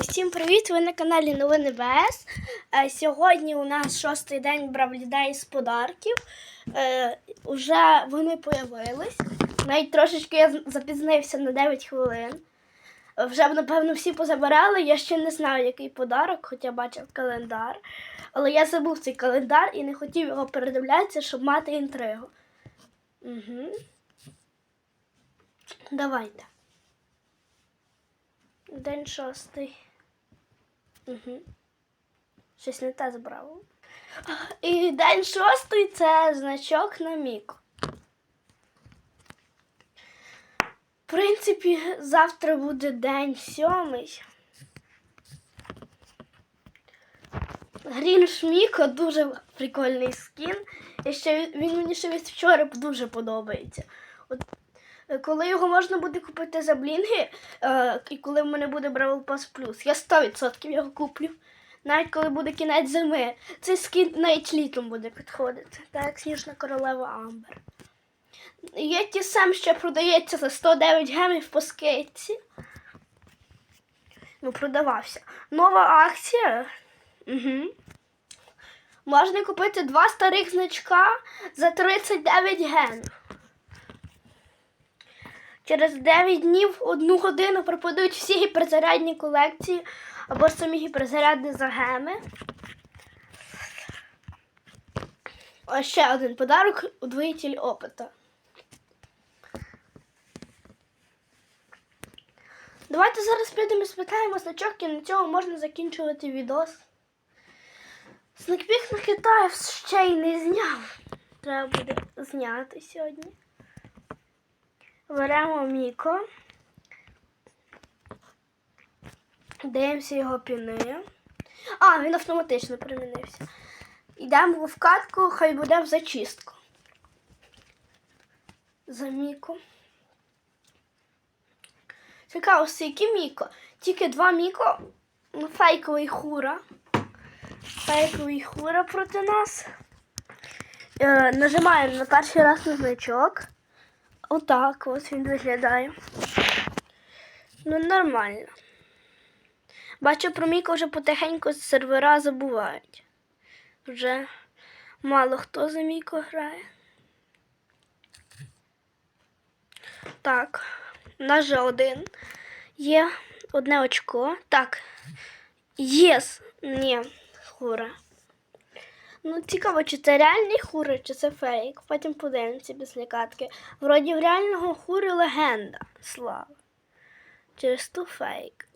Усім привіт! Ви на каналі Новини БС. Е, Сьогодні у нас шостий день брав людей з подарків. Е, Уже вони появились. Навіть трошечки я запізнився на 9 хвилин. Вже, напевно, всі позабирали. Я ще не знаю, який подарок, хоча бачив календар. Але я забув цей календар і не хотів його передивлятися, щоб мати інтригу. Угу. Давайте. День шостий. Угу. Щось не те збрав. І день шостий це значок на мік. В принципі, завтра буде день сьомий. Грінш Міко дуже прикольний скін. І ще він мені ще від вчора дуже подобається. От Коли його можна буде купити за блінги, е, і коли в мене буде Бравл Пас Плюс, я 100% його куплю. Навіть коли буде кінець зими, цей скін навіть літом буде підходити, так як сніжна королева Амбер. Є ті сам, що продається за 109 гемів по скейтці. Ну, продавався. Нова акція. Угу. Можна купити два старих значка за 39 гемів. Через 9 днів одну годину пропадуть всі гіперзарядні колекції або ж самі гіперзарядні загеми. Ось ще один подарок удвоїтель опита. Давайте зараз підемо і спитаємо значок і на цьому можна закінчувати відос. Сникпік на Китаїв ще й не зняв. Треба буде зняти сьогодні. Беремо Міко. Дивимося його піни. А, він автоматично примінився. Йдемо в катку, хай буде в зачистку. За Міко. Цікаво, скільки Міко. Тільки два Міко. Ну, фейковий хура. Фейковий хура проти нас. Е, нажимаємо на перший раз на значок. Отак ось він виглядає. Ну, нормально. Бачу, про Міка вже потихеньку з сервера забувають. Вже мало хто за Міко грає. Так, у нас же один. Є одне очко. Так. Єс. Ні, хура. Ну, цікаво, чи це реальний хури, чи це фейк. Потім подивимося після катки. Вроді в реального хури легенда. Слава. Через ту фейк.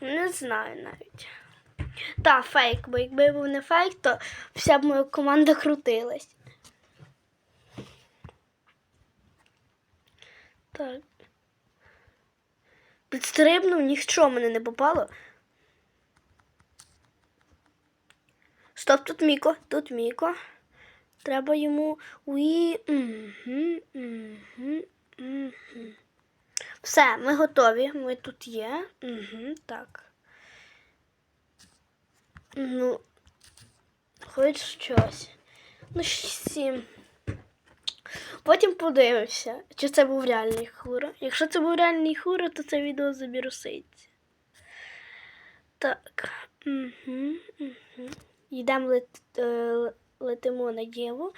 Не знаю навіть. Та, фейк, бо якби був не фейк, то вся б моя команда крутилась. Так. Підстрибнув, нічого мене не попало. Стоп, тут Міко, тут Міко. Треба йому уї. Все, ми готові. Ми тут є. Угу, так. Ну, хоч щось. Ну, сім. Потім подивимося, чи це був реальний хура. Якщо це був реальний хура, то це відео забіруситься. Так. Угу, угу. Йдемо лет, е, летимо на Єву.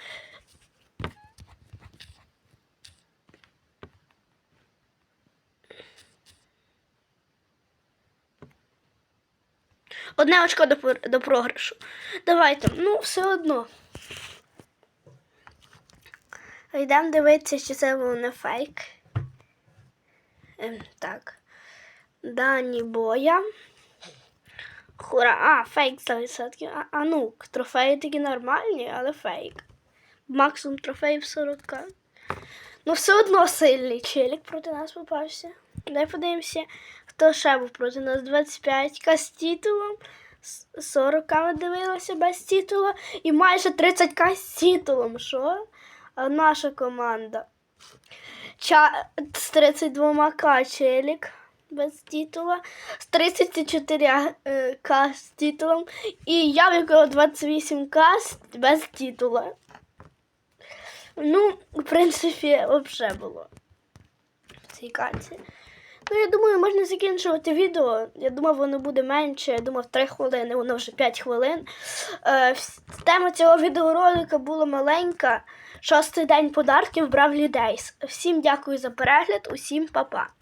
Одне очко до, до програшу. Давайте, ну, все одно. Йдемо дивитися, чи це був не фейк. Ем, так. Дані боя. Хура, а, фейк 100%. А, а ну, трофеї такі нормальні, але фейк. Максимум трофеїв 40. Ну, все одно сильний челік проти нас попався. Дай подивимося, хто ще був проти нас. 25к з титулом, с- 40к ми дивилися без титула і майже 30к з титулом. Що? Наша команда. Ча... З 32к челік без титула, з 34 е, з титулом, і я в якого 28к без титула. Ну, в принципі, взагалі було в цій карті. Ну, я думаю, можна закінчувати відео. Я думав, воно буде менше. Я думав 3 хвилини, воно вже 5 хвилин. Е, тема цього відеоролика була маленька. Шостий день подарків Бравлі Дейс. Всім дякую за перегляд, усім па-па.